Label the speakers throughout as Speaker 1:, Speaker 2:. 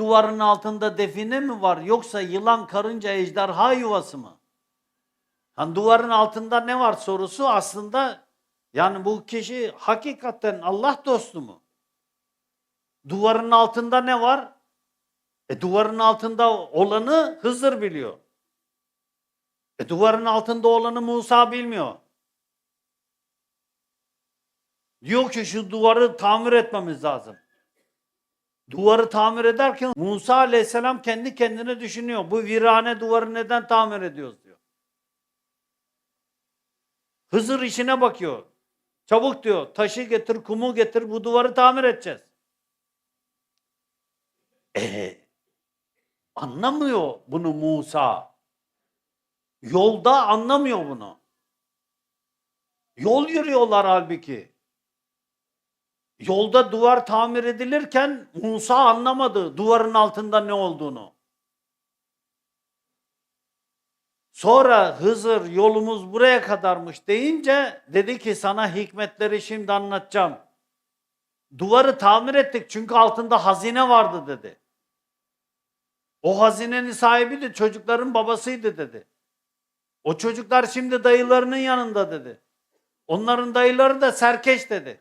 Speaker 1: duvarın altında define mi var yoksa yılan, karınca, ejderha yuvası mı? Hani duvarın altında ne var sorusu aslında yani bu kişi hakikaten Allah dostu mu? Duvarın altında ne var? E duvarın altında olanı Hızır biliyor. E duvarın altında olanı Musa bilmiyor. Diyor ki şu duvarı tamir etmemiz lazım. Duvarı tamir ederken Musa aleyhisselam kendi kendine düşünüyor. Bu virane duvarı neden tamir ediyoruz diyor. Hızır işine bakıyor. Çabuk diyor taşı getir kumu getir bu duvarı tamir edeceğiz. E, anlamıyor bunu Musa. Yolda anlamıyor bunu. Yol yürüyorlar halbuki. Yolda duvar tamir edilirken Musa anlamadı duvarın altında ne olduğunu. Sonra Hızır yolumuz buraya kadarmış deyince dedi ki sana hikmetleri şimdi anlatacağım. Duvarı tamir ettik çünkü altında hazine vardı dedi. O hazinenin sahibi de çocukların babasıydı dedi. O çocuklar şimdi dayılarının yanında dedi. Onların dayıları da serkeş dedi.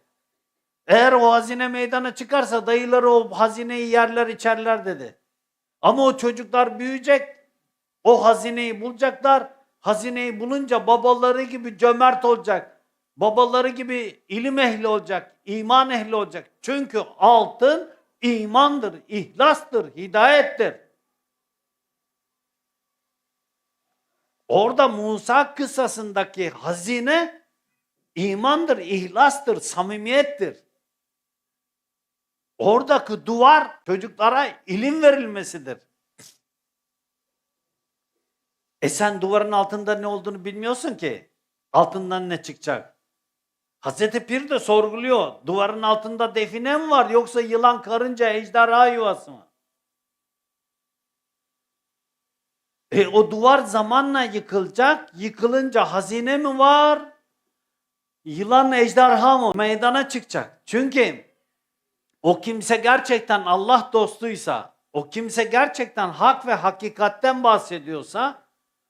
Speaker 1: Eğer o hazine meydana çıkarsa dayıları o hazineyi yerler içerler dedi. Ama o çocuklar büyüyecek, o hazineyi bulacaklar. Hazineyi bulunca babaları gibi cömert olacak. Babaları gibi ilim ehli olacak, iman ehli olacak. Çünkü altın imandır, ihlastır, hidayettir. Orada Musa kıssasındaki hazine imandır, ihlastır, samimiyettir. Oradaki duvar çocuklara ilim verilmesidir. E sen duvarın altında ne olduğunu bilmiyorsun ki. Altından ne çıkacak? Hazreti Pir de sorguluyor. Duvarın altında define mi var yoksa yılan, karınca, ejderha yuvası mı? E o duvar zamanla yıkılacak. Yıkılınca hazine mi var? Yılan, ejderha mı? Meydana çıkacak. Çünkü o kimse gerçekten Allah dostuysa, o kimse gerçekten hak ve hakikatten bahsediyorsa,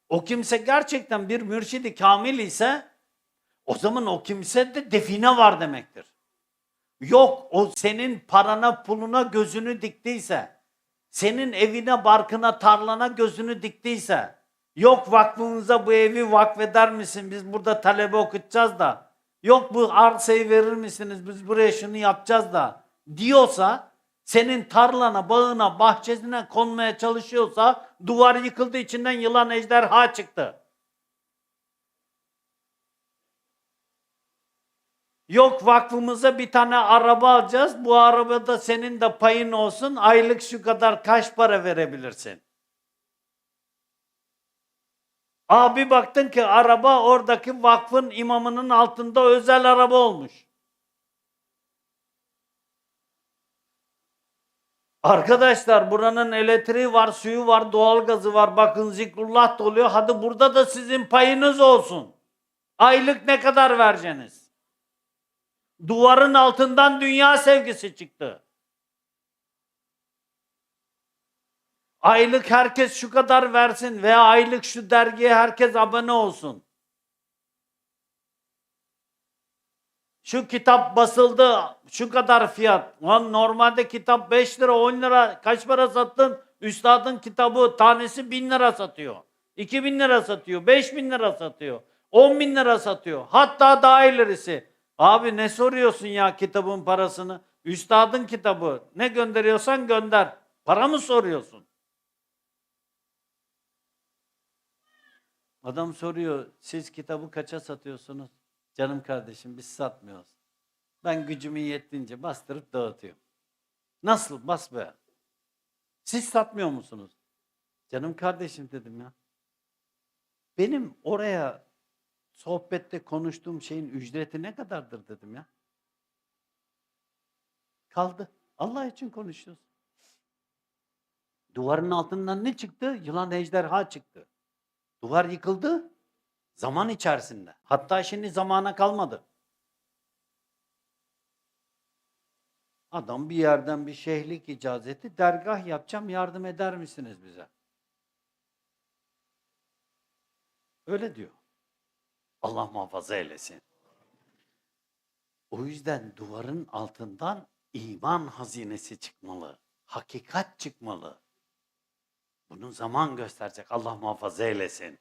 Speaker 1: o kimse gerçekten bir mürşidi kamil ise o zaman o kimse de define var demektir. Yok o senin parana puluna gözünü diktiyse, senin evine barkına tarlana gözünü diktiyse, yok vakfımıza bu evi vakfeder misin biz burada talebe okutacağız da, yok bu arsayı verir misiniz biz buraya şunu yapacağız da diyorsa, senin tarlana, bağına, bahçesine konmaya çalışıyorsa duvar yıkıldı içinden yılan ejderha çıktı. Yok vakfımıza bir tane araba alacağız. Bu arabada senin de payın olsun. Aylık şu kadar kaç para verebilirsin? Abi baktın ki araba oradaki vakfın imamının altında özel araba olmuş. Arkadaşlar buranın elektriği var, suyu var, doğalgazı var. Bakın zikrullah doluyor. Hadi burada da sizin payınız olsun. Aylık ne kadar vereceksiniz? Duvarın altından dünya sevgisi çıktı. Aylık herkes şu kadar versin veya aylık şu dergiye herkes abone olsun. Şu kitap basıldı şu kadar fiyat. Lan normalde kitap 5 lira 10 lira kaç para sattın? Üstadın kitabı tanesi 1000 lira satıyor. 2000 lira satıyor. 5000 lira satıyor. 10 bin lira satıyor. Hatta daha ilerisi. Abi ne soruyorsun ya kitabın parasını? Üstadın kitabı. Ne gönderiyorsan gönder. Para mı soruyorsun? Adam soruyor siz kitabı kaça satıyorsunuz? Canım kardeşim biz satmıyoruz. Ben gücümün yettiğince bastırıp dağıtıyorum. Nasıl? Bas be. Siz satmıyor musunuz? Canım kardeşim dedim ya. Benim oraya sohbette konuştuğum şeyin ücreti ne kadardır dedim ya. Kaldı. Allah için konuşuyoruz. Duvarın altından ne çıktı? Yılan ejderha çıktı. Duvar yıkıldı. Zaman içerisinde. Hatta şimdi zamana kalmadı. Adam bir yerden bir şeyhlik icazeti dergah yapacağım yardım eder misiniz bize? Öyle diyor. Allah muhafaza eylesin. O yüzden duvarın altından iman hazinesi çıkmalı. Hakikat çıkmalı. Bunu zaman gösterecek. Allah muhafaza eylesin.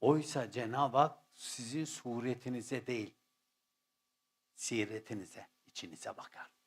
Speaker 1: Oysa Cenab-ı Hak sizin suretinize değil, siretinize, içinize bakar.